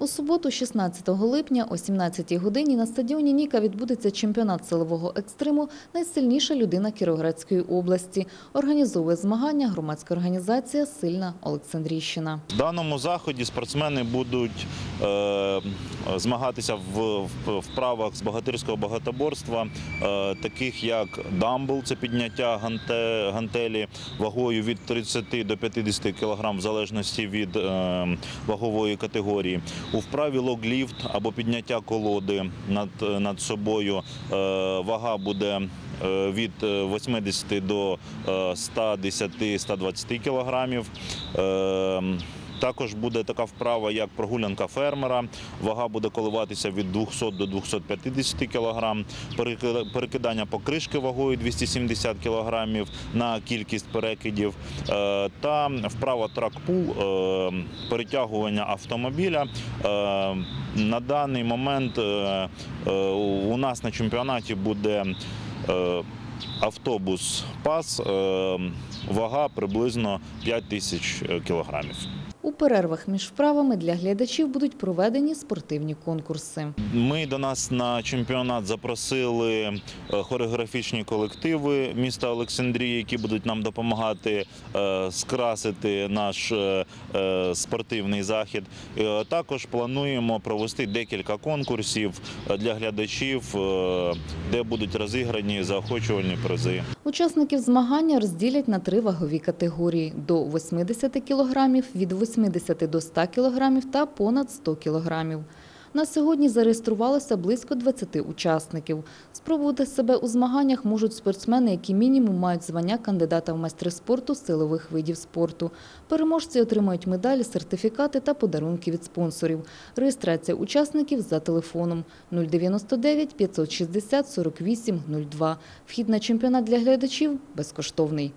У суботу, 16 липня, о 17 годині на стадіоні Ніка відбудеться чемпіонат силового екстриму «Найсильніша людина Кіровоградської області». Організовує змагання громадська організація «Сильна Олександрійщина». В даному заході спортсмени будуть е, змагатися в вправах з богатирського багатоборства, е, таких як дамбл, це підняття ганте, гантелі вагою від 30 до 50 кг в залежності від е, вагової категорії. У вправі логліфт або підняття колоди над, над собою е, вага буде е, від е, 80 до е, 110-120 кілограмів. Також буде така вправа, як прогулянка фермера. Вага буде коливатися від 200 до 250 кг. Перекидання покришки вагою 270 кг на кількість перекидів. Е, Та вправа тракпул, е, перетягування автомобіля. Е, На даний момент у нас на чемпіонаті буде автобус ПАС, вага приблизно 5 тисяч кілограмів. У перервах між вправами для глядачів будуть проведені спортивні конкурси. Ми до нас на чемпіонат запросили е, хореографічні колективи міста Олександрії, які будуть нам допомагати е, скрасити наш е, спортивний захід. Також плануємо провести декілька конкурсів для глядачів, де будуть розіграні заохочувальні призи. Учасників змагання розділять на три вагові категорії – до 80 кілограмів, від 80 до 100 кілограмів та понад 100 кілограмів. На сьогодні зареєструвалося близько 20 учасників. Спробувати себе у змаганнях можуть спортсмени, які мінімум мають звання кандидата в майстри спорту силових видів спорту. Переможці отримають медалі, сертифікати та подарунки від спонсорів. Реєстрація учасників за телефоном 099 560 48 02. Вхід на чемпіонат для глядачів безкоштовний.